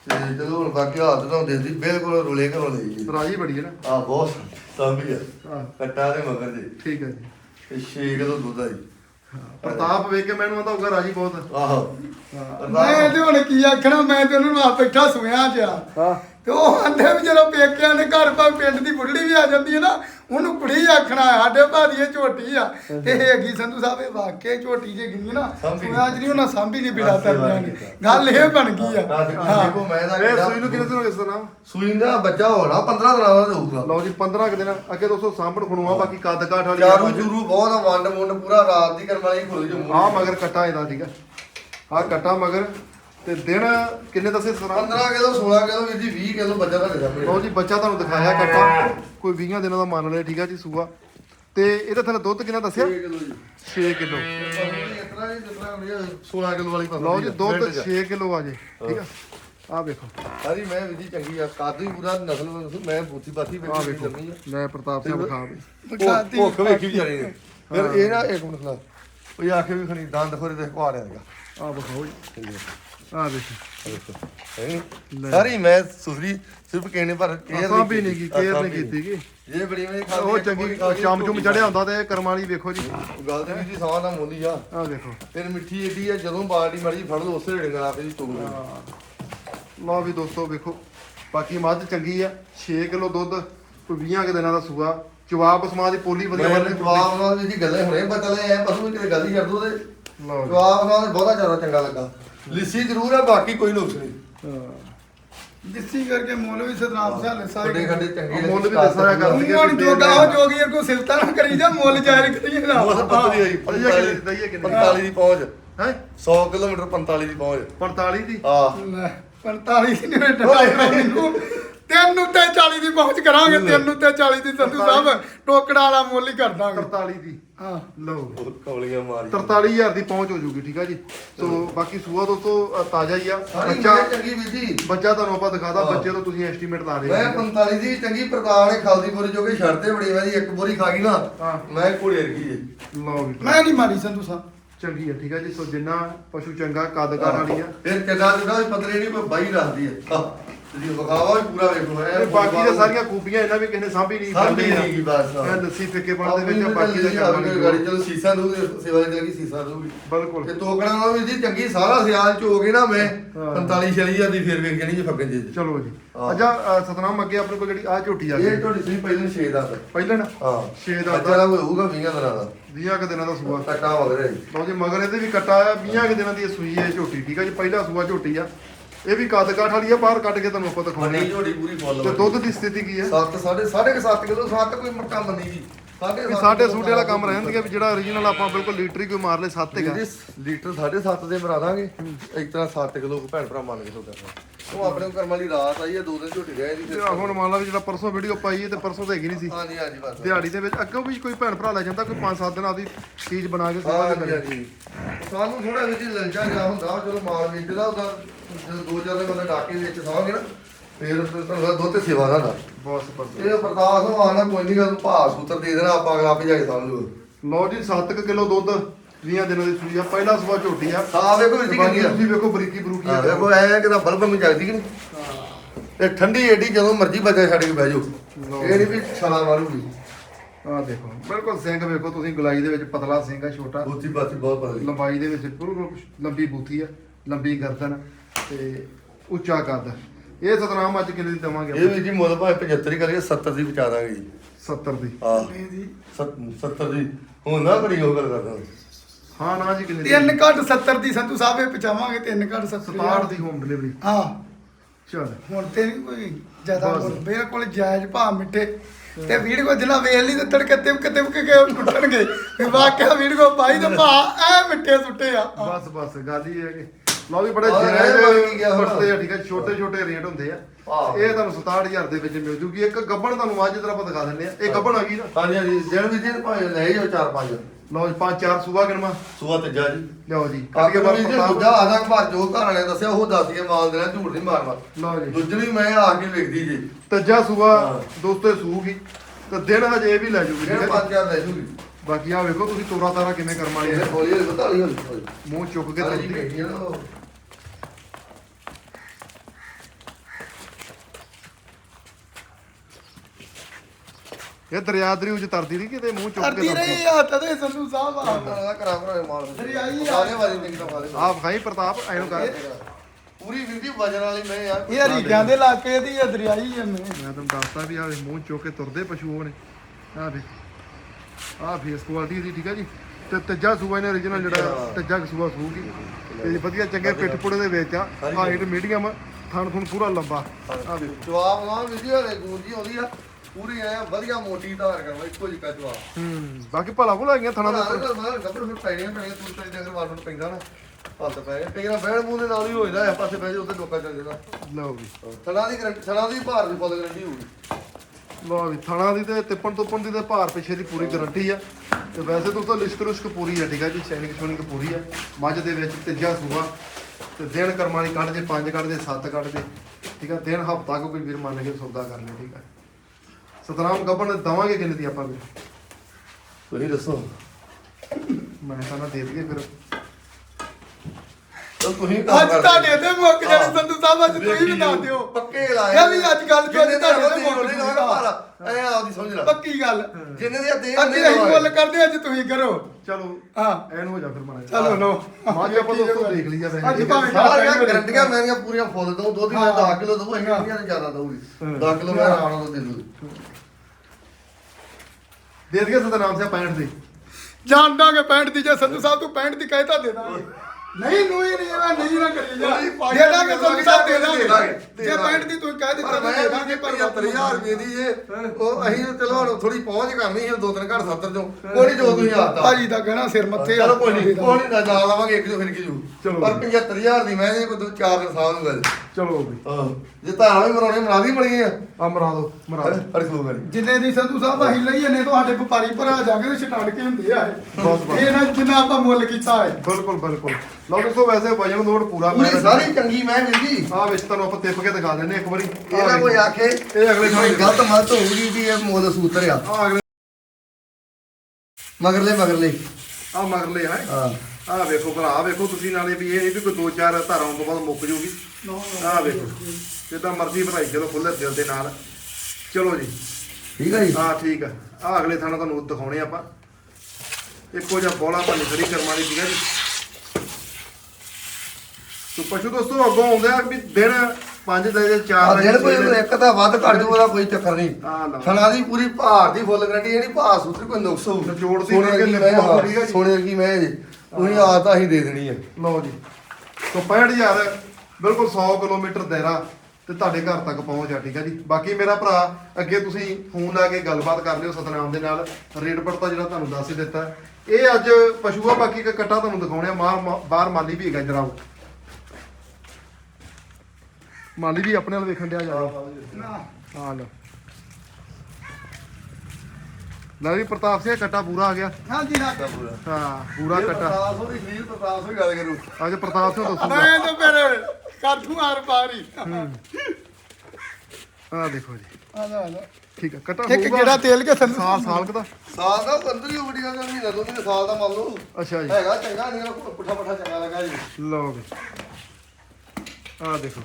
ਤੇ ਜਦੋਂ ਹੁਣ ਬਾਕੀ ਹੱਥ ਤੋਂ ਦੇਦੀ ਬਿਲਕੁਲ ਰੁਲੇ ਘਰੋਂ ਲਈ ਜੀ। ਰਾਜੀ ਬੜੀ ਹੈ ਨਾ? ਆ ਬਹੁਤ ਸਾਂਭੀ ਆ ਹਾਂ। ਕੱਟਾ ਦੇ ਮਗਰ ਜੀ। ਠੀਕ ਹੈ ਜੀ। ਤੇ 6 ਕਿਲੋ ਦੁੱਧ ਆ ਜੀ। ਪ੍ਰਤਾਪ ਵੇਖ ਕੇ ਮੈਨੂੰ ਆਂਦਾ ਹੋਊਗਾ ਰਾਜੀ ਬਹੁਤ। ਆਹੋ। ਮੈਂ ਤੇ ਹੁਣ ਕੀ ਆਖਣਾ ਮੈਂ ਤੇ ਉਹਨੂੰ ਨਾਲ ਬੈਠਾ ਸੁਣਿਆ ਜਿਆ ਹਾਂ। ਤੇ ਉਹ ਆਂਦੇ ਵੀ ਜਦੋਂ ਪੇਕਿਆਂ ਦੇ ਘਰ ਪਾ ਪਿੰਡ ਦੀ ਬੁੱਢੜੀ ਵੀ ਆ ਜਾਂਦੀ ਹੈ ਨਾ ਉਹਨੂੰ ਕੁੜੀ ਆਖਣਾ ਸਾਡੇ ਭਾਦੀ ਇਹ ਝੋਟੀ ਆ। ਤੇ ਇਹ ਹੈਗੀ ਸੰਧੂ ਸਾਹਿਬ ਇਹ ਵਾਕਿਆ ਝੋਟੀ ਜੇ ਗਈ ਨਾ। ਸੁਣਿਆ ਜਿਹੜੀ ਉਹਨਾਂ ਸਾਂਭੀ ਨਹੀਂ ਬਿੜਾ ਨੇ ਕੀਤਾ। ਗੱਲ ਇਹ ਬਣ ਗਈ ਆ। ਦੇਖੋ ਮੈਂ ਦਾ ਇਹ ਸੂਈ ਨੂੰ ਕਿੰਨੇ ਦਿਨ ਹੋ ਗਏ ਸਤਨਾਮ ਸੂਈ ਦਾ ਬੱਚਾ ਹੋਣਾ 15 ਦਿਨਾਂ ਦਾ ਹੋਊਗਾ। ਲਓ ਜੀ 15 ਕੁ ਦਿਨ। ਅੱਗੇ ਦੋਸਤੋ ਸਾਂਭਣ ਖਣੂਆ ਬਾਕੀ ਕੱਦ ਕਾਠ ਵਾਲੀ ਚਾਰੂ ਚੂਰੂ ਬਹੁਤ ਵੰਡ ਮੁੰਡ ਪੂਰਾ ਰਾਤ ਦੀ ਕਰਮ ਵਾਲੀ ਖੁੱਲ ਜੋ ਆ ਮਗਰ ਕੱਟਾ ਇਹਦਾ ਠੀਕ ਆ। ਆ ਕੱਟਾ ਮਗਰ ਤੇ ਦਿਨ ਕਿੰਨੇ ਦੱਸੇ ਸਤਨਾਮ 15 ਕਿਲੋ 16 ਕਿਲੋ ਵੀਰ ਜੀ 20 ਕਿਲੋ ਬੱਚਾ ਤੁਹਾਡੇ ਸਾਹਮਣੇ। ਲਓ ਜੀ ਬੱਚਾ ਤੁਹਾਨੂੰ ਦਿਖਾਇਆ ਕੱਟਾ। ਕੋਈ 20 ਦਿਨਾਂ ਦਾ ਮੰਨ ਲਿਆ ਠੀਕ ਆ ਜੀ ਸੂਆ। ਤੇ ਇਹਦਾ ਥੱਲੇ ਦੁੱਧ ਕਿੰਨਾ ਦੱਸਿਆ? 6 ਕਿਲੋ ਜੀ। 6 ਕਿਲੋ। ਇਸ ਤਰ੍ਹਾਂ ਹੀ ਜਿਸ ਤਰ੍ਹਾਂ ਹੁੰਦੀ ਆ, 16 ਕਿਲੋ ਵਾਲੀ ਪਸੰਦ ਲਓ ਜੀ। ਦੁੱਧ 6 ਕਿਲੋ ਆ ਜੇ ਠੀਕ ਆ? ਆ ਵੇਖੋ। ਸਾਰੀ ਮੈਂ ਵੀਰ ਜੀ ਚੰਗੀ ਆ ਕੱਦ ਵੀ ਪੂਰਾ ਨਸਲ ਮੈਂ ਬਾਥੀ ਆ ਵੇਖੀ ਜੰਮੀ ਆ। ਲੈ ਪ੍ਰਤਾਪ ਸਿੰਘ ਵਿਖਾ ਵੀ ਦਿਖਾਤੀ। ਭੁੱਖ ਵੇਖੀ ਵਿਚਾਰੇ ਨੇ। ਫਿਰ ਇਹ ਨਾ ਇੱਕ ਮਿੰਟ ਖਲਾ ਉਹ ਆਖੇ ਵੀ ਖਣੀ ਦੰਦ ਖੋਰੇ ਦੇ ਖਵਾ ਰਿਆਗਾ ਆ ਵਿਖਾਓ ਜੀ। ਆ ਲੈ। ਸਾਰੀ ਮੈਂ ਸੁਸਰੀ ਸਿਰਫ ਕਹਿਣੇ ਪਰ care ਅਸਾਂ ਵੀ ਨਹੀਂ ਕੀ ਕੇਅਰ ਨਹੀਂ ਕੀਤੀ ਗੀ ਇਹ ਬੜੀ ਮੈਂ ਉਹ ਚੰਗੀ ਸ਼ਾਮ ਚੁੰਮ ਚੜਿਆ ਹੁੰਦਾ ਤੇ ਕਰਮ ਵਾਲੀ ਵੇਖੋ ਜੀ। ਗੱਲ ਤੇ ਵੀ ਜੀ ਸਵਾਦ ਦਾ ਮੁੱਲ ਆ। ਆ ਵੇਖੋ ਫਿਰ ਮਿੱਠੀ ਏਡੀ ਆ ਜਦੋਂ ਬਾਲਟੀ ਮੜੀ ਫੜ ਲਓ ਉਸੇ ਢੰਗ ਨਾਲ ਆਪੇ ਚੁਗ ਲਓ ਲਓ ਵੀ ਦੋਸਤੋ ਵੇਖੋ। ਬਾਕੀ ਮੱਝ ਚੰਗੀ ਆ 6 ਕਿਲੋ ਦੁੱਧ ਕੋਈ 20 ਕੁ ਦਿਨਾਂ ਦਾ ਸੂਆ। ਜਵਾਬ ਸਮਾਂ ਦੀ ਪੋਲੀ ਵਧੀਆ ਮੈਂ ਬਣੇ ਜਵਾਬ ਨਾਲ ਜੀ ਗੱਲਾਂ ਹੁਣੇ ਪਤਾ ਲੈ ਐ ਪਸ਼ੂ ਕਿਤੇ ਗੱਲ ਹੀ ਕਰ ਦੋ ਤੇ। ਲਓ ਜੀ। ਜਵਾਬ ਨਾਲ ਬਹੁਤਾ ਜ਼ਿਆਦਾ ਚੰਗਾ ਲੱਗਾ। ਲਿੱਸੀ ਜ਼ਰੂਰ ਹੈ ਬਾਕੀ ਕੋਈ ਨੁਕਸ ਨਹੀਂ। ਹਾਂ। ਜਿੱਸੀ ਕਰਕੇ ਮੁੱਲ ਵੀ ਸਤਨਾਮ ਸਿੰਘ ਲੈ ਖੱਡੇ ਸਾਰੇ ਖੱਡੇ ਚੰਗੇ ਮੁੱਲ ਵੀ ਦੱਸਿਆ ਕਰ ਤੂੰ ਹੁਣ ਜੋਗਾ ਹੋ। ਜੋਗੀ ਕੋ ਸਿਫਤਾਂ ਨਾ ਕਰੀ ਜਾ ਮੁੱਲ ਜਾਇਰ ਕਰੀ ਜਾ ਬਹੁਤ ਪਤਲੀ ਆਈ ਦਈਏ ਕਿੰਨੇ- ਦਈਏ ਕਿੰਨੇ? 45 ਦੀ ਪਹੁੰਚ। ਹੈ? 100 ਕਿਲੋਮੀਟਰ 45 ਦੀ ਪਹੁੰਚ। 45 ਦੀ? ਆ ਲੈ 45 ਦੀ ਨੇ ਡਾਕਟਰ ਮੈਨੂੰ ਤਿੰਨ ਉੱਤੇ 40 ਦੀ ਪਹੁੰਚ ਕਰਾਂਗੇ ਤਿੰਨ ਉੱਤੇ 40 ਦੀ ਸੰਧੂ ਸਾਹਿਬ ਟੋਕੜਾ ਵਾਲਾ ਮੁੱਲ ਹੀ ਕਰ ਦਾਂਗੇ। 43 ਦੀ। ਹਾਂ। ਲਓ ਕੌਲੀਆਂ ਮਾਰੀ 43000 ਦੀ ਪਹੁੰਚ ਹੋ ਜੂਗੀ ਠੀਕ ਆ ਜੀ? ਸੋ ਬਾਕੀ ਸੂਆ ਦੋਸਤੋ ਤਾਜ਼ਾ ਹੀ ਆ। ਬੱਚਾ ਚੰਗੀ ਵੀਰ ਜੀ। ਬੱਚਾ ਤੁਹਾਨੂੰ ਆਪਾਂ ਦਿਖਾਦਾ ਹਾਂ। ਬੱਚੇ ਤੋਂ ਤੁਸੀਂ ਐਸਟੀਮੇਟ ਲਾ ਰਹੇ ਮੈਂ ਹੋ 45 ਦੀ ਚੰਗੀ ਪ੍ਰਕਾਰ ਨੇ ਖਾਲਦੀ ਬੋਰੀ ਜੋ ਕਿ ਛੱਡਦੇ ਬੜੀ ਵਾਰੀ ਇੱਕ ਬੋਰੀ ਖਾ ਗਈ ਨਾ ਹਾਂ। ਮੈਂ ਘੋੜੇ ਵਰਗੀ ਜੀ। ਲਓ ਵੀ ਮੈਂ ਨਹੀਂ ਮਾਰੀ ਸੰਧੂ ਸਾਹਿਬ। ਚੰਗੀ ਆ ਠੀਕ ਆ ਜੀ? ਸੋ ਜਿੰਨਾ ਪਸ਼ੂ ਚੰਗਾ ਕੱਦ ਕਾਰ ਵਾਲੀ ਆ। ਫਿਰ ਕਿੱਡਾ ਜਿਹੜਾ ਪਤਲੇ ਨਹੀਂ ਕੋਈ ਬਾਈ ਰੱਖਦੀ ਹੈ। ਜੀ ਵਿਖਾਵਾ ਵੀ ਪੂਰਾ ਵੇਖੋ ਐ ਤੇ ਬਾਕੀ ਦੇ ਸਾਰੀਆਂ ਖੂਬੀਆਂ ਇਹਨਾਂ ਵੀ ਕਿਸੇ ਨੇ ਸਾਂਭੀ ਨਹੀਂ ਸਾਂਭੀ ਆ। ਨਹੀਂ ਗੀ ਬਸ। ਇਹ ਲੱਸੀ ਫਿੱਕੇ ਪਣ ਦੇ ਵਿੱਚ ਬਾਕੀ ਦੇ ਕੰਮ ਜਾਵੇ ਗਾੜੀ ਚਲੋ ਸੀਸਾ ਦੂਗੀ ਸੇਵਾ ਦੀ ਲੱਗੀ ਸੀਸਾ ਦੂਗੀ ਬਿਲਕੁਲ। ਤੇ ਤੋਕੜਾਂ ਨਾਲ ਵੀ ਜੀ ਚੰਗੀ ਸਾਰਾ ਸਿਆਲ ਚ ਹੋ ਗਏ ਨਾ ਮੈਂ ਹਾਂ। 45 ਛਲੀਆਂ ਦੀ ਫਿਰ ਵੇਖ ਜਾਣੀ ਜੀ ਫੱਗਣ ਜੀ। ਚਲੋ ਜੀ। ਹਾਂ। ਅੱਛਾ ਅ, ਸਤਨਾਮ ਅੱਗੇ ਆਪਣੇ ਕੋਲ ਜਿਹੜੀ ਆ ਝੋਟੀ ਆ ਇਹ ਗਈ ਤੁਹਾਡੀ ਸੀ ਪਹਿਲਾਂ 6 ਦਾ ਪਹਿਲਾਂ ਨਾ? ਹਾਂ। ਛੇ ਦਾ ਅੱਛਾ ਦਾ ਹੋਊਗਾ 20 ਦਿਨਾਂ ਦਾ। 20 ਕੁ ਦਿਨਾਂ ਦਾ ਸੂਆ। ਟੱਟਾ ਵਗ ਰਿਹਾ ਜੀ। ਲਓ ਜੀ ਮਗਰ ਇਹਦੇ ਵੀ ਕੱਟਾ ਆ 20 ਕੁ ਦਿਨਾਂ ਦੀ ਇਹ ਸੂਈ ਹੈ ਝੋਟੀ ਠੀਕ ਆ ਜੀ? ਪਹਿਲਾ ਸੂਆ ਝੋਟੀ ਆ। ਇਹ ਵੀ ਕੱਦ ਕਾਠ ਵਾਲੀ ਆ ਬਾਹਰ ਕੱਢ ਕੇ ਤੁਹਾਨੂੰ ਆਪਾਂ ਦਿਖਾਉਣੇ ਮੰਨੀ ਆ। ਝੋੜੀ ਪੂਰੀ ਫੁੱਲ ਤੇ ਦੁੱਧ ਦੀ ਸਥਿਤੀ ਕੀ ਹੈ? 7 ਸਾਢੇ ਸਾਢੇ ਕੁ ਸੱਤ ਕਿਲੋ ਸੱਤ ਕੋਈ ਮੱਕਾ ਮੰਨੀ ਵੀ ਸਾਡੇ ਕਿਲੋ ਸੂਟੇ ਵਾਲਾ ਕੰਮ ਰਹਿੰਦੀ ਵੀ ਜਿਹੜਾ origignal ਆਪਾਂ ਬਿਲਕੁਲ ਲੀਟਰ ਹੀ ਕੋਈ ਮਾਰ ਲੇ ਸੱਤ ਹੈਗਾ। ਵੀਰ ਜੀ, ਲੀਟਰ 7.5 ਦੇ ਮਰਾ ਦਾਂਗੇ। ਇੱਕ ਤਰ੍ਹਾਂ 7 ਕਿਲੋ ਭੈਣ ਭਰਾ ਮੰਨ ਕੇ ਤੁਹਾਡਾ ਉਹ ਆਪਣੇ ਕਰਮ ਵਾਲੀ ਰਾਤ ਆਈ ਹੈ ਦੋ ਦਿਨ ਝੋਟੀ ਜੀ ਆਹ ਹੁਣ ਮੰਨ ਲਾ ਵੀ ਜਿਹੜਾ ਪਰਸੋਂ ਵੀਡੀਓ ਪਾਈ ਹੈ ਤੇ ਪਰਸੋਂ ਤਾਂ ਹੈਗੀ ਨਹੀਂ ਸੀ। ਹਾਂਜੀ ਹਾਂਜੀ ਬਸ। ਦਿਹਾੜੀ ਦੇ ਵਿੱਚ ਅੱਗੋਂ ਵੀ ਕੋਈ ਭੈਣ ਭਰਾ ਲੈ ਜਾਂਦਾ ਕੋਈ 5-7 ਦਿਨ ਆਪਦੀ ਚੀਜ਼ ਬਣਾ ਕੇ ਸੇਵਾ ਦੇ ਹਾਂਜੀ। ਸਾਨੂੰ ਥੋੜਾ ਵਿੱਚ ਲਲਚਾ ਜਾ ਹੁੰਦਾ ਚਲੋ ਮਾਲ ਵੇਚਦਾ ਉਹਦਾ ਜਦੋਂ ਦੋ ਚਾਰ ਦੇ ਬੰਦੇ ਡਾਕੇ ਵਿੱਚ ਸਾਵਾਂਗੇ ਨਾ ਫਿਰ ਤੁਹਾਨੂੰ ਦੁੱਧ ਤੇ ਸੇਵਾ ਦਾ ਹੁੰਦਾ ਬਸ ਬਸ ਇਹ ਪ੍ਰਕਾਸ਼ ਹੋਣਾ ਨਾ ਕੋਈ ਨਹੀਂ ਗੱਲ ਭਾਅ ਸੂਤਰ ਦੇ ਦੇਣਾ ਆਪਾਂ ਅਗਲਾ ਆਪੇ ਜਾ ਕੇ ਸਮਝ ਲਓ ਲਓ ਜੀ 7 ਕਿਲੋ ਦੁੱਧ 20 ਦਿਨਾਂ ਦੀ ਸੂਈ ਆ। ਪਹਿਲਾ ਸੂਆ ਝੋਟੀ ਆ। ਸਾਹ ਵੇਖੋ ਵਿੱਚ ਬਾਕੀ ਕਿੰਨੀ ਆ। ਤੁਸੀਂ ਵੇਖੋ ਬਰੀਕੀ ਬਰੂਕੀ ਹਾਂ ਆ। ਵੇਖੋ ਐ ਕਿਦਾ ਬਲਬ ਨੂੰ ਜਗਦੀ ਕਿ ਨਹੀਂ। ਤੇ ਠੰਡੀ ਏਡੀ ਜਦੋਂ ਮਰਜ਼ੀ ਬੱਚਾ ਛੱਡ ਕੇ ਬਹਿ ਜਾਓ। ਇਹ ਨਹੀਂ ਵੀ ਛਾਲਾ ਮਾਰੂਗੀ। ਆਹ ਦੇਖੋ ਬਿਲਕੁਲ ਸਿੰਘ ਵੇਖੋ ਤੁਸੀਂ ਗੁਲਾਈ ਦੇ ਵਿੱਚ ਪਤਲਾ ਸਿੰਘ ਆ ਛੋਟਾ। ਬੂਥੀ ਬਾਤੀ ਬਹੁਤ ਪਤਲੀ। ਲੰਬਾਈ ਦੇ ਵਿੱਚ ਬਿਲਕੁਲ ਲੰਬੀ ਬੂਥੀ ਆ ਲੰਬੀ ਗਰਦਨ। ਤੇ ਉੱਚਾ ਕੱਦ। ਇਹ ਸਤਨਾਮ ਅੱਜ ਕਿੰਨੇ ਦੀ ਦੇਵਾਂਗੇ ਇਹ ਵੀ ਜੀ ਮੁੱਲ ਭਾਵੇਂ 75 ਹੀ ਕਰੀਏ 70 ਦੀ ਦਾਂਗੇ ਜੀ। 70 ਦੀ। ਹਾਂ। ਜੀ 70 ਦੀ। ਹੁਣ ਨਾ ਬੜੀ ਗੱਲ ਕਰਦਾ। ਹਾਂ ਨਾ ਜੀ ਕਿੰਨੇ ਦੀ? ਤਿੰਨ ਘੱਟ 70 ਦੀ ਸੰਧੂ ਸਾਹਿਬ ਇਹ ਪਹੁੰਚਾਵਾਂਗੇ ਤਿੰਨ ਘੱਟ 70 67 ਦੀ ਹੋਮ ਡਿਲੀਵਰੀ ਹਾਂ। ਚਲ। ਹੁਣ ਤੇ ਨਹੀਂ ਕੋਈ ਜ਼ਿਆਦਾ ਬਿਲਕੁਲ ਜਾਇਜ਼ ਭਾਅ ਮਿੱਠੇ। ਤੇ ਵੀਡੀਓ ਜਿਲਾ ਵੇਖ ਲਈ ਤੇ ਤੜਕੇ ਤਿਮਕ ਤਿਮਕ ਕੇ ਟੁੱਟਣਗੇ। ਵੀ ਵਾਕਿਆ ਵੀਡੀਓ ਪਾਈ ਤੇ ਭਾਅ ਐ ਮਿੱਠੇ ਸੁੱਟੇ ਆ। ਬਸ ਬਸ ਗੱਲ ਹੀ ਹੈ ਕਿ ਲਓ ਵੀ ਬੜੇ ਹਾਂ, ਇਹ ਬਣ ਕੀ ਗਿਆ ਜਾਇਜ਼ ਹੁਣ। ਵਰਤੇ ਆ ਠੀਕ ਹੈ ਛੋਟੇ ਛੋਟੇ ਰੇਟ ਹੁੰਦੇ ਆ। ਇਹ ਤੁਹਾਨੂੰ 67000 ਦੇ ਵਿੱਚ ਮਿਲ ਜੂਗੀ। ਇੱਕ ਗੱਬਣ ਤੁਹਾਨੂੰ ਅੱਜ ਤਰ੍ਹਾਂ ਆਪਾਂ ਦਿਖਾ ਦਿੰਦੇ ਆ ਇਹ ਗੱਬਣ ਆ ਗਈ ਨਾ? ਹਾਂਜੀ ਹਾਂਜੀ ਦਿਨ ਵੀ ਦਿਨ ਭਾਵੇਂ ਲੈ ਜਾਓ ਚਾਰ ਪੰਜ। ਲਓ ਜੀ ਪੰਜ ਚਾਰ ਸੂਬਾ ਗਿਣਵਾ ਸੁਬਾ ਤੇ ਜਾ। ਜੀ ਲਿਓ ਜੀ ਕਰਕੇ ਬਾਰ ਦੂਜਾ ਆਦਾ ਭਾਰ ਜੋ ਘਰ ਵਾਲੇ ਦੱਸਿਆ ਉਹ ਦੱਸ ਦਈਏ ਮਾਲ ਦੇਣਾ ਝੂਠ ਨਹੀਂ ਮਾਰਨਾ। ਲਓ ਜੀ। ਦੂਜਣੀ ਮੈਂ ਆ ਕੇ ਵੇਖਦੀ ਜੀ। ਤੱਜਾ ਸੂਬਾ ਹਾਂ। ਦੋਸਤੋ ਸੂਗੀ। ਤੇ ਦਿਨ ਹਜੇ ਇਹ ਵੀ ਲੈ ਜੂਗੀ ਠੀਕ ਹੈ ਪੰਜ ਚਾਰ ਲੈ ਜੂਗੀ। ਬਾਕੀ ਆ ਵੇਖੋ ਤੁਸੀਂ ਤੋਰਾ ਤਾਰਾ ਕਿਵੇਂ ਕਰਮ ਵਾਲੀ ਇਹ ਹੈ। ਬੋਲੀ ਹੋਈ ਮੂੰਹ ਚੁੱਕ ਕੇ ਸਾਰੀ ਤੁਰਦੀ ਬੈਠੀ ਆ ਨਾ ਉਹ। ਇਹ ਦਰਿਆ ਦਰਿਉ ਚ ਤਰਦੀ ਨਹੀਂ ਕਿਤੇ ਮੂੰਹ ਚੁੱਕ ਕੇ ਕਰਦੀ ਰਹੀ ਆ ਤਦੇ ਸੰਧੂ ਸਾਹਿਬ ਆ। ਨਾ ਕਰਾ ਭਰਾ ਮਾਲ। ਦਰਿਆਈ ਆ। ਸਾਰੇ ਵਾਰੀ ਨਿਕਲ ਖਾ ਦੇ। ਆ ਵਿਖਾਈ ਪ੍ਰਤਾਪ ਐਨੂੰ ਕਰ। ਪੂਰੀ ਵਿੰਦੀ ਵਜਨ ਵਾਲੀ ਮੈਂ ਯਾਰ। ਇਹ ਹਰੀਆਂ ਦੇ ਇਲਾਕੇ ਦੀ ਆ ਦਰਿਆਈ ਆ ਮੈਂ ਮੈਂ ਤੁਹਾਨੂੰ ਦੱਸਦਾ ਵੀ ਆ ਮੂੰਹ ਚੁੱਕ ਕੇ ਤੁਰਦੇ ਪਸ਼ੂ ਨੇ ਆ ਵੇ ਆ ਫੇਸ ਕੁਆਲਿਟੀ ਦੀ ਠੀਕ ਹੈ ਜੀ? ਤੇ ਤੀਜਾ ਸੂਆ ਨੇ origignal ਜਿਹੜਾ ਤੀਜਾ ਸੂਆ ਸੂਗੀ। ਤੇ ਵਧੀਆ ਚੰਗੇ ਪਿੱਠ ਪੁੜੇ ਦੇ ਵਿੱਚ ਆ। ਹਾਈਟ ਮੀਡੀਅਮ ਥਣ ਥਣ ਪੂਰਾ ਲੰਬਾ। ਆ ਵੇ ਜਵਾਬ ਨਾ ਵੀਡੀਓ ਦੇ ਗੂੰਜੀ ਆਉਂਦੀ ਆ। ਪੂਰੀ ਐ ਵਧੀਆ ਮੋਟੀ ਧਾਰ ਕਰਵਾ ਇੱਕੋ ਜਿਹਾ ਜਵਾਬ। ਹੂੰ ਬਾਕੀ ਭਲਾ ਭੁਲਾ ਹੈਗੀਆਂ ਥਣਾ ਦੇ ਉੱਪਰ। ਗੱਬਰ ਗੱਬਰ ਫਿਰ ਪੈਣੀਆਂ ਪੈਣੀਆਂ ਤੂੰ ਤੇ ਜਗਰ ਵਾਲ ਨੂੰ ਪੈਂਦਾ ਨਾ ਹੱਥ ਪੈ ਗਿਆ ਵਾਰ ਬਹਿਣ ਮੂੰਹ ਦੇ ਨਾਲ ਹੀ ਹੋ ਜਾਂਦਾ ਹੈ ਪਾਸੇ ਬਹਿ ਜਾ ਉੱਤੇ ਲੋਕਾਂ ਚੱਲ ਜਾਂਦਾ। ਲਓ ਵੀ ਥਣਾ ਦੀ ਗਰੰਟੀ ਥਣਾ ਦੀ ਭਾਰ ਦੀ ਫੁੱਲ ਗਰੰਟੀ ਹੋਊਗੀ। ਲਓ ਵੀ ਥਣਾ ਦੀ ਤੇ ਤਿੱਪਣ ਤੁੱਪਣ ਦੀ ਤੇ ਭਾਰ ਪਿੱਛੇ ਦੀ ਪੂਰੀ ਗਾਰੰਟੀ ਆ। ਤੇ ਵੈਸੇ ਦੋਸਤੋ ਲਿਸ਼ਕ ਰੁਸ਼ਕ ਪੂਰੀ ਆ ਠੀਕ ਆ ਜੀ ਸ਼ੈਨਿਕ ਸ਼ੋਨਿਕ ਪੂਰੀ ਆ। ਮੱਝ ਦੇ ਵਿੱਚ ਤੀਜਾ ਸੂਆ ਤੇ ਦਿਨ ਕਰਮਾਂ ਵਾਲੀ ਕੱਢ ਦੇ ਪੰਜ ਕੱਢ ਦੇ ਸੱਤ ਕੱਢ ਦੇ ਠੀਕ ਆ ਦਿਨ ਹਫਤਾ ਕੋ ਕੋਈ ਵੀਰ ਮੰਨ ਕੇ ਸੌਦਾ ਕਰ ਲੈ ਠੀਕ ਆ। ਸਤਨਾਮ ਗੱਬਣ ਦਵਾਂਗੇ ਕਿੰਨੇ ਦੀ ਆਪਾਂ ਵੀ ਤੁਸੀਂ ਦੱਸੋ। ਮੈਂ ਤਾਂ ਨਾ ਦੇ ਦਈਏ ਫਿਰ। ਤਾਂ ਤੁਸੀਂ ਅੱਜ ਤੁਹਾਡੇ ਤੇ ਮੁੱਕ ਜਾਣੇ ਸੰਧੂ ਸਾਹਿਬ ਅੱਜ ਤੁਸੀਂ ਵੀ ਦੱਸ ਦਿਓ। ਪੱਕੇ ਲਾਏ ਇਹ ਵੀ ਅੱਜ ਗੱਲ ਜੋ ਅੱਜ ਤੁਹਾਡੇ ਤੇ ਮੁੱਕ ਜੂਗਾ। ਐ ਆਪਦੀ ਸਮਝ ਲੈ। ਪੱਕੀ ਗੱਲ। ਜਿੰਨੇ ਦੀ ਦੇ ਅੱਗੇ ਅਸੀਂ ਮੁੱਲ ਕਰਦੇ ਅੱਜ ਤੁਸੀਂ ਕਰੋ। ਚਲੋ ਹਾਂ। ਐਨ ਹੋ ਜਾ ਫਿਰ ਮਾੜਾ ਚਲੋ ਲੋ ਮੱਝ ਆਪਾਂ ਦੋਸਤੋ ਦੇਖ ਲਈ ਵੈਸੇ ਅੱਜ ਭਾਵੇਂ ਸਾਰੀਆਂ ਗਰੰਟੀਆਂ ਮੇਰੀਆਂ ਪੂਰੀਆਂ ਫੁੱਲ ਦਊ ਦੁੱਧ ਮੈਂ ਹਾਂ। 10 ਕਿਲੋ ਦਊ ਅਸੀਂ ਇੰਨੀਆਂ ਜ਼ਿਆਦਾ ਦਊਗੀ? ਹਾਂ। 10 ਕਿਲੋ ਮੈਂ ਆਰਾਮ ਨਾਲ ਦੇ ਦੂਗੀ ਦੇ ਦਈਏ ਸਤਨਾਮ ਸਿੰਘ 65 ਦੀ। ਜਾਣ ਦਾਂਗੇ 65 ਦੀ ਜੇ ਸੰਧੂ ਸਾਹਿਬ ਤੂੰ 65 ਦੀ ਕਹਿ ਤਾਂ ਦੇ ਦਾਂਗੇ। ਨਹੀਂ ਨੂੰ ਹੀ ਨਹੀਂ ਮੈਂ ਨਹੀਂ ਨਾ ਕਰੀ ਜਾ। ਦੇ ਦਾਂਗੇ ਸੰਧੂ ਸਾਹਿਬ ਦੇ ਦਾਂਗੇ। ਜੇ ਦਾਂਗੇ। 65 ਦੀ ਤੂੰ ਕਹਿ ਦਿੱਤਾ ਤਾਂ ਮੈਂ ਦੇ ਦਾਂਗੇ ਪਰ 75000 ਰੁਪਏ ਦੀ ਇਹ ਉਹ ਅਸੀਂ ਚਲੋ ਹੁਣ ਥੋੜੀ ਪਹੁੰਚ ਕਰਨੀ ਸੀ ਦੋ ਤਿੰਨ ਘੱਟ 70 ਚੋਂ। ਕੋਈ ਜੋ ਤੁਸੀਂ ਆਤਾ ਭਾਜੀ ਦਾ ਕਹਿਣਾ ਸਿਰ ਮੱਥੇ। ਚਲੋ ਕੋਈ ਨਹੀਂ ਕੋਈ ਨਹੀਂ ਨਾ ਲਾਵਾਂਗੇ ਇੱਕ ਜੋ ਫਿਰ ਕੀ ਜੂ। ਪਰ 75000 ਦੀ ਮੈਂ ਇਹ ਕੋਈ ਦੋ ਚਾਰ ਦਿਨ ਸਾਲ ਨੂੰ ਗੱਲ ਚਲੋ ਵੀ। ਹਾਂ ਜੇ ਧਾਰਾਂ ਵੀ ਮਰਾਉਣੇ ਮਰਾ ਦੀ ਬਣੀ ਆ। ਆ ਮਰਾ ਦੋ ਮਰਾ ਦੋ। ਹਰੀ ਸਲੋ ਗਾੜੀ ਜਿੰਨੇ ਦੀ ਸੰਧੂ ਸਾਹਿਬ ਅਸੀਂ ਲਈ ਨੇ ਤੁਹਾਡੇ ਵਪਾਰੀ ਭਰਾ ਜਾ ਕੇ ਛਟਾੜ ਕੇ ਹੁੰਦੇ ਆ। ਇਹ। ਇਹ ਨਾ ਜਿੰਨਾ ਆਪਾਂ ਮੁੱਲ ਕੀਤਾ ਹੈ। ਬਿਲਕੁਲ ਬਿਲਕੁਲ। ਲਓ ਦੋਸਤੋ ਵੈਸੇ ਵਜਨ ਲੋਡ ਪੂਰਾ ਪੂਰੀ ਸਾਰੀ ਚੰਗੀ ਮੈਂ ਮਿਲਦੀ ਆ ਵਿੱਚ ਤੁਹਾਨੂੰ ਆਪਾਂ ਤਿੱਪ ਕੇ ਦਿਖਾ ਦਿੰਨੇ ਇੱਕ ਵਾਰੀ। ਆਹ ਇਹਦਾ ਕੋਈ। ਆਖੇ ਇਹ ਅਗਲੇ ਕੋਈ ਗਲਤ ਮਤ ਹੋਊਗੀ ਵੀ ਇਹ ਮੁੱਲ ਸੂਤਰ ਆ। ਆ ਅਗਲੇ ਮਗਰਲੇ ਮਗਰਲੇ। ਆ ਮਗਰਲੇ ਆ। ਹਾਂ। ਆ ਵੇਖੋ ਭਰਾ ਆਹ ਵੇਖੋ ਤੁਸੀਂ ਨਾਲੇ ਵੀ ਇਹ ਵੀ ਕੋਈ ਦੋ ਚਾਰ ਧਾਰਾਂ ਤੋਂ ਬਾਅਦ ਮੁੱਕ ਜੂਗੀ। ਆ ਵੇਖੋ ਜਿੱਦਾਂ ਮਰਜ਼ੀ ਭਰਾਈ ਚਲੋ ਖੁੱਲੇ ਦਿਲ ਦੇ ਨਾਲ। ਚਲੋ ਜੀ। ਠੀਕ ਹੈ ਜੀ? ਹਾਂ ਠੀਕ ਆ। ਆ ਅਗਲੇ ਥਾਣਾ ਤੁਹਾਨੂੰ ਦਿਖਾਉਣੇ ਆਪਾਂ। ਇੱਕੋ ਜਿਹਾ ਬੋਲਾ ਪਾਣੀ ਖੜੀ ਕਰਮਾ ਦੀ ਠੀਕ ਜੀ। ਤੋ ਪਸ਼ੂ ਦੋਸਤੋ ਅੱਗੋਂ ਆਉਂਦੇ ਆ ਵੀ ਦਿਨ 5 ਦੇ ਆ 4 ਦਿਨ ਕੋਈ ਇੱਕ ਤਾਂ ਵੱਧ ਘੱਟ ਜੂ ਉਹਦਾ ਕੋਈ ਚੱਕਰ ਨਹੀਂ। ਥਣਾ ਦੀ ਪੂਰੀ ਭਾਰ ਦੀ ਫੁੱਲ ਗਰੰਟੀ ਜਿਹੜੀ ਭਾਰ ਸੂਤਰ ਕੋਈ ਨੁਕਸ ਹੋਊ। ਨਿਚੋੜ ਦੀ ਸੋਨੇ ਵਰਗੀ ਮੈਂ। ਸੋਨੇ ਵਰਗੀ ਮੈਂ ਜੀ। ਉਹੀ ਆਦਤ ਅਸੀਂ ਦੇ ਦੇਣੀ ਹੈ ਲਓ ਜੀ ਤੋ 65000 ਬਿਲਕੁਲ 100 ਕਿਲੋਮੀਟਰ ਦਾਇਰਾ ਤੇ ਤੁਹਾਡੇ ਘਰ ਤੱਕ ਪਹੁੰਚ ਆ ਠੀਕ ਹੈ ਜੀ। ਬਾਕੀ ਮੇਰਾ ਭਰਾ ਅੱਗੇ ਤੁਸੀਂ ਫੋਨ ਲਾ ਕੇ ਗੱਲਬਾਤ ਕਰ ਲਿਓ ਸਤਨਾਮ ਦੇ ਨਾਲ। ਰੇਟ ਪੜਤਾ ਜਿਹੜਾ ਤੁਹਾਨੂੰ ਦੱਸ ਹੀ ਦਿੱਤਾ। ਇਹ ਅੱਜ ਪਸ਼ੂਆ ਬਾਕੀ ਦਾ ਕੱਟਾ ਤੁਹਾਨੂੰ ਦਿਖਾਉਣੇ ਆ। ਮਾਰ ਬਾਹਰ ਮਾਲੀ ਵੀ ਹੈਗਾ ਜਰਾ। ਮਾਲੀ ਵੀ ਆਪਣੇ ਨਾਲ ਵੇਖਣ ਡਿਆ ਜਾ ਹਾਂ ਲਓ। ਲੈ ਵੀ ਪ੍ਰਤਾਪ ਸਿੰਘ ਕੱਟਾ ਪੂਰਾ ਆ ਗਿਆ। ਹਾਂਜੀ ਹਾਂ ਹਾਂ ਪੂਰਾ ਕੱਟਾ। ਪ੍ਰਤਾਪ ਉਹਦੀ ਖੀਰ ਪ੍ਰਤਾਪ ਹੋਈ ਗੱਲ ਕਰੂ। ਅੱਜ ਪ੍ਰਤਾਪ ਸਿੰਘ ਦੱਸੂਗਾ ਮੈਂ ਤਾਂ ਫਿਰ ਕਰ ਦੂੰ ਆਰ ਪਾਰੀ ਆ ਦੇਖੋ ਜੀ। ਆ ਜਾ ਆ ਜਾ ਠੀਕ ਹੈ ਕੱਟਾ ਇੱਕ ਹੋਊਗਾ ਕਿਹੜਾ ਤੇਲ ਕੇ ਸਾਲ ਸਾਲ ਕੁ ਦਾ। ਸਾਲ ਦਾ ਅੰਦਰ ਹੀ ਉਬੜੀ ਗੱਲ ਮਹੀਨਾ ਦੋ ਮਹੀਨੇ ਸਾਲ ਦਾ ਮੰਨ ਲਓ। ਅੱਛਾ ਜੀ। ਹੈਗਾ ਚੰਗਾ ਨਹੀਂ ਪੁੱਠਾ ਪੁੱਠਾ ਚੰਗਾ ਲੱਗਾ ਜੀ। ਲਓ ਵੀ। ਆ ਦੇਖੋ।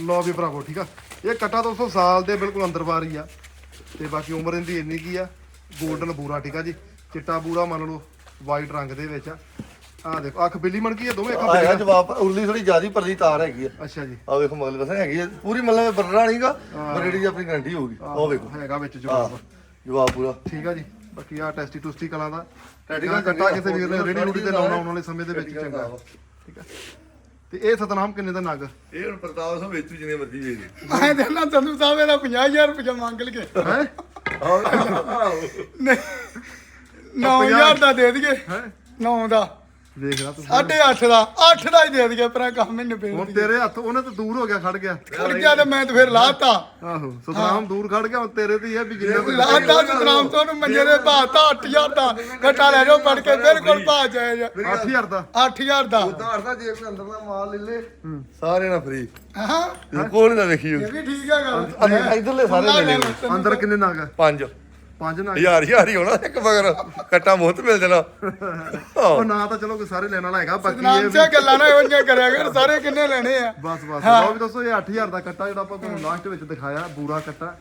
ਲਓ ਵੀ ਭਰਾਵੋ ਠੀਕ ਆ। ਇਹ ਕਟਾ 200 ਸਾਲ ਦੇ ਬਿਲਕੁਲ ਅੰਦਰ ਹੀ ਆ। ਤੇ ਬਾਕੀ ਉਮਰ ਇਹਦੀ ਇੰਨੀ ਕੀ ਆ 골ਡਨ ਬੂਰਾ ਠੀਕ ਆ ਜੀ। ਚਿੱਟਾ ਬੂਰਾ ਮੰਨ ਲਓ ਵਾਈਟ ਰੰਗ ਦੇ ਵਿੱਚ ਆ। ਆਹ ਦੇਖੋ ਅੱਖ ਬਿੱਲੀ ਮਣ ਕੀ ਆ ਦੋਵੇਂ ਅੱਖਾਂ ਆਇਆ ਬਿੱਲੀਆਂ? ਜਵਾਬ ਉਰਲੀ ਥੋੜੀ ਜਿਆਦੀ ਪਰਲੀ ਤਾਰ ਹੈਗੀ ਆ। ਅੱਛਾ ਜੀ। ਆ ਵੇਖੋ ਮਗਲੇ ਪਾਸੇ ਹੈਗੀ ਆ। ਪੂਰੀ ਮਤਲਬ ਬਰਰਾ ਨਹੀਂਗਾ ਬਰੇਡੀ ਦੀ ਆਪਣੀ ਗਰੰਟੀ ਹੋਊਗੀ। ਉਹ ਵੇਖੋ। ਹੈਗਾ ਵਿੱਚ ਆ ਜਵਾਬ। ਜਵਾਬ ਪੂਰਾ। ਠੀਕ ਆ ਜੀ। ਬਾਕੀ ਆ ਟੈਸਟੀ ਟੁਸਟੀ ਕਲਾਂ ਦਾ। ਟੈਸਟੀ ਟੈਸਟੀ ਕਲਾਂ ਕੱਟਾ ਕਿਸੇ ਵੀਰ ਨੇ ਰੇੜੀ ਰੂੜੀ ਤੇ ਲਾਉਣਾ ਆਉਣ ਵਾਲੇ ਸਮੇਂ ਦੇ ਵਿੱਚ ਚੰਗਾ। ਠੀਕ ਆ। ਤੇ ਇਹ ਸਤਨਾਮ ਕਿੰਨੇ ਦਾ ਨਗ ਇਹ ਹੁਣ ਪ੍ਰਤਾਪ ਸਿੰਘ ਵੇਚੂ ਜਿੰਨੇ ਮਰਜ਼ੀ ਵੇਚ ਦੇ। ਮੈਂ ਦੇਣਾ ਸੰਧੂ ਸਾਹਿਬ ਇਹਦਾ 50000 ਰੁਪਏ ਮੰਗ ਲਗੇ ਹੈ? ਨਹੀਂ 9000 ਦਾ ਦੇ ਦਈਏ। ਹੈ? 9 ਦਾ। ਦੇਖ ਲਾ ਤੂੰ ਸਾਢੇ 8 ਦਾ 8 ਦਾ ਹੀ ਦੇ ਦਈਏ ਪਰ ਕੰਮ ਮੈਨੂੰ ਹੁਣ ਪੇੜ ਤੇਰੇ ਹੱਥ ਉਹਨੇ ਤਾਂ ਦੂਰ ਹੋ ਗਿਆ ਖੜ ਗਿਆ। ਖੜ ਗਿਆ ਤੇ ਮੈਂ ਤੇ ਫਿਰ ਲਾਤਾ ਆਹੋ ਸਤਨਾਮ ਦੂਰ ਖੜ ਗਿਆ ਹੁਣ ਤੇਰੇ ਤੇ ਹੀ ਹੈ ਵੀ ਜਿੰਨਾ ਕੋਈ ਲਾਤਾ ਸਤਨਾਮ ਤੋਂ ਨੂੰ ਮੰਜੇ ਦੇ ਭਾਤਾ 8000 ਦਾ। ਘਟਾ ਲੈ ਜਾਓ ਪੜ ਕੇ ਬਿਲਕੁਲ ਭਾ ਜਾਏ। 8000 ਦਾ। 8000 ਦਾ। ਉਧਾਰ ਦਾ ਜੇਬ ਦੇ ਅੰਦਰ ਦਾ ਮਾਲ ਲੈ ਲੈ ਸਾਰੇ ਨਾਲ ਫ੍ਰੀ ਹਾਂ। ਕੋਲ ਨਾ ਵੇਖੀਓ ਇਹ ਵੀ ਠੀਕ ਹੈ ਗੱਲ ਇਧਰਲੇ ਸਾਰੇ ਲੈ ਲਿਓ ਅੰਦਰ ਕਿੰਨੇ ਨਗ ਆ? ਪੰਜ। ਪੰਜ ਨਗ। ਹਜ਼ਾਰ ਹਜ਼ਾਰ ਹੀ ਹੋਣਾ ਇੱਕ ਮਗਰ। ਕੱਟਾ ਮੁਹਤ ਮਿਲ ਜਾਣਾ। ਉਹ ਨਾ ਤਾਂ ਚਲੋ ਕੋਈ ਸਾਰੇ ਲੈਣ ਵਾਲਾ ਹੈਗਾ ਬਾਕੀ ਨਾਮ ਇਹ ਸੇ ਗੱਲਾਂ ਨਾ ਇਹੋ ਜਿਹੀਆਂ ਕਰਿਆ ਕਰ ਸਾਰੇ ਕਿੰਨੇ ਲੈਣੇ ਆ? ਬਸ ਬਸ। ਲਓ ਵੀ ਦੱਸੋ ਇਹ 8000 ਦਾ ਕੱਟਾ ਜਿਹੜਾ ਆਪਾਂ ਤੁਹਾਨੂੰ ਲਾਸਟ ਵਿੱਚ ਦਿਖਾਇਆ ਬੂਰਾ ਕੱਟਾ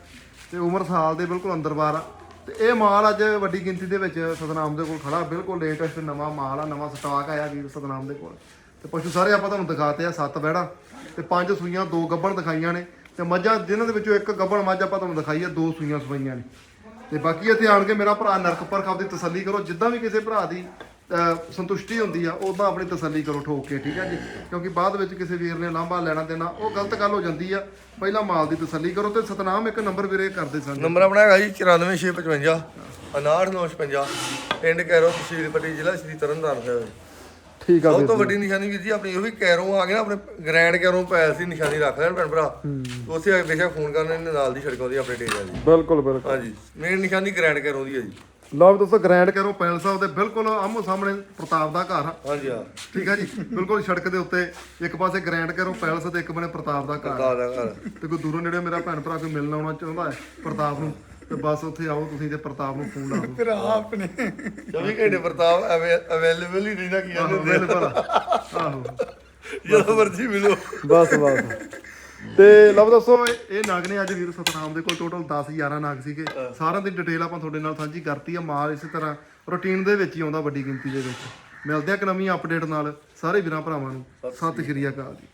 ਤੇ ਉਮਰ ਸਾਲ ਦੇ ਬਿਲਕੁਲ ਅੰਦਰ ਬਾਰ ਆ। ਤੇ ਇਹ ਮਾਲ ਅੱਜ ਵੱਡੀ ਗਿਣਤੀ ਦੇ ਵਿੱਚ ਸਤਨਾਮ ਦੇ ਕੋਲ ਖੜਾ ਬਿਲਕੁਲ ਲੇਟੈਸਟ ਨਵਾਂ ਮਾਲ ਆ ਨਵਾਂ ਸਟਾਕ ਆਇਆ ਵੀਰ ਸਤਨਾਮ ਦੇ ਕੋਲ। ਤੇ ਪਸ਼ੂ ਸਾਰੇ ਆਪਾਂ ਤੁਹਾਨੂੰ ਦਿਖਾਤੇ ਆ ਸੱਤ ਬਹਿੜਾ ਤੇ ਪੰਜ ਸੂਈਆਂ ਦੋ ਗੱਬਣ ਦਿਖਾਈਆਂ ਨੇ। ਤੇ ਮੱਝਾਂ ਜਿਨ੍ਹਾਂ ਦੇ ਵਿੱਚੋਂ ਇੱਕ ਗੱਬਣ ਮੱਝ ਆਪਾਂ ਤੁਹਾਨੂੰ ਦਿਖਾਈ ਆ ਦੋ ਸੂਈਆਂ ਸਵਾਈਆਂ ਨੇ। ਤੇ ਬਾਕੀ ਇੱਥੇ ਆਣ ਕੇ ਮੇਰਾ ਭਰਾ ਨਰਕ ਪਰਖ ਆਪਦੀ ਤਸੱਲੀ ਕਰੋ ਜਿੱਦਾਂ ਵੀ ਕਿਸੇ ਭਰਾ ਦੀ ਅਹ, ਸੰਤੁਸ਼ਟੀ ਹੁੰਦੀ ਆ ਉਦਾਂ ਆਪਣੀ ਤਸੱਲੀ ਕਰੋ ਠੋਕ ਕੇ ਠੀਕ ਹੈ ਜੀ? ਕਿਉਂਕਿ ਬਾਅਦ ਵਿੱਚ ਕਿਸੇ ਵੀਰ ਨੇ ਲਾਂਭਾ ਲੈਣਾ ਦੇਣਾ ਉਹ ਗਲਤ ਗੱਲ ਹੋ ਜਾਂਦੀ ਆ। ਪਹਿਲਾਂ ਮਾਲ ਦੀ ਤਸੱਲੀ ਕਰੋ ਤੇ ਸਤਨਾਮ ਇੱਕ ਨੰਬਰ ਵੀਰੇ ਕਰਦੇ ਸਨ ਨੰਬਰ ਆਪਣਾ ਹੈਗਾ ਜੀ 94655 69955 ਪਿੰਡ ਕੈਰੋ ਤਹਿਸੀਲ ਪੱਟੀ ਜ਼ਿਲ੍ਹਾ ਸ਼੍ਰੀ ਤਰਨਤਾਰਨ ਸਾਹਿਬ। ਠੀਕ ਆ ਸਭ ਤੋਂ ਵੱਡੀ ਨਿਸ਼ਾਨੀ ਵੀਰ ਜੀ ਆਪਣੀ ਉਹੀ ਕੈਰੋ ਆ ਨਾ ਆਪਣੇ ਗ੍ਰੈਂਡ ਕੈਰੋ ਪੈਲ ਸੀ ਨਿਸ਼ਾਨੀ ਰੱਖ ਲੈਣ ਭੈਣ ਭਰਾ। ਆ ਕੇ ਬੇਸ਼ੱਕ ਫੋਨ ਕਰਨ ਇਹਨੇ ਨਾਲ ਦੀ ਸੜਕ ਆਉਂਦੀ ਆਪਣੇ ਡੇਰੇ ਦੀ ਬਿਲਕੁਲ ਬਿਲਕੁਲ। ਹਾਂਜੀ ਮੇਨ ਨਿਸ਼ਾਨੀ ਗ੍ਰੈਂਡ ਕੈਰੋ ਦੀ ਹੈ ਜੀ। ਲਓ ਵੀ ਦੋਸਤੋ ਗ੍ਰੈਂਡ ਕਰੋ ਪੈਲ ਸਾਹਿਬ ਦੇ ਬਿਲਕੁਲ ਆਮੋ ਸਾਹਮਣੇ ਪ੍ਰਤਾਪ ਦਾ ਘਰ ਆ। ਹਾਂਜੀ ਹਾਂ। ਠੀਕ ਹੈ ਜੀ? ਬਿਲਕੁਲ ਸੜਕ ਦੇ ਉੱਤੇ ਇੱਕ ਪਾਸੇ ਗ੍ਰੈਂਡ ਕਰੋ ਪੈਲਸ ਤੇ ਇੱਕ ਬਣੇ ਪ੍ਰਤਾਪ ਦਾ ਘਰ ਦਾ ਦਾ ਘਰ ਤੇ ਕੋਈ ਦੂਰੋਂ ਨੇੜੇ ਮੇਰਾ ਭੈਣ ਭਰਾ ਕੋਈ ਮਿਲਣ ਆਉਣਾ ਚਾਹੁੰਦਾ ਹੈ ਪ੍ਰਤਾਪ ਨੂੰ? ਤੇ ਬਸ ਉੱਥੇ ਆਓ ਤੁਸੀਂ ਤੇ ਪ੍ਰਤਾਪ ਨੂੰ ਫੋਨ ਲਾ ਦਿਓ। ਫਿਰ ਆਪਣੇ 24 ਘੰਟੇ ਪ੍ਰਤਾਪ ਅਵੇਲੇਬਲ ਹੀ ਰਹਿਣਾ ਕੀ ਆਹੋ, ਜਾਂਦੇ ਬਿਲਕੁਲ ਆਹੋ। ਜਦੋਂ ਮਰਜ਼ੀ ਮਿਲੋ। ਬਸ ਬਸ। ਤੇ ਲਓ ਦੱਸੋ ਇਹ ਇਹ ਨਗ ਨੇ ਅੱਜ ਵੀਰ ਸਤਨਾਮ ਦੇ ਕੋਲ ਟੋਟਲ 10 11 ਨਗ ਸੀਗੇ। ਸਾਰਿਆਂ ਦੀ ਡਿਟੇਲ ਆਪਾਂ ਤੁਹਾਡੇ ਨਾਲ ਸਾਂਝੀ ਕਰਤੀ ਆ। ਮਾਲ ਇਸੇ ਤਰ੍ਹਾਂ ਰੂਟੀਨ ਦੇ ਵਿੱਚ ਹੀ ਆਉਂਦਾ ਵੱਡੀ ਗਿਣਤੀ ਦੇ ਵਿੱਚ। ਮਿਲਦੇ ਆ ਇੱਕ ਨਵੀਂ ਅਪਡੇਟ ਨਾਲ ਸਾਰੇ ਵੀਰਾਂ ਭਰਾਵਾਂ ਨੂੰ। ਸਤਿ ਸ਼੍ਰੀ ਅਕਾਲ ਜੀ।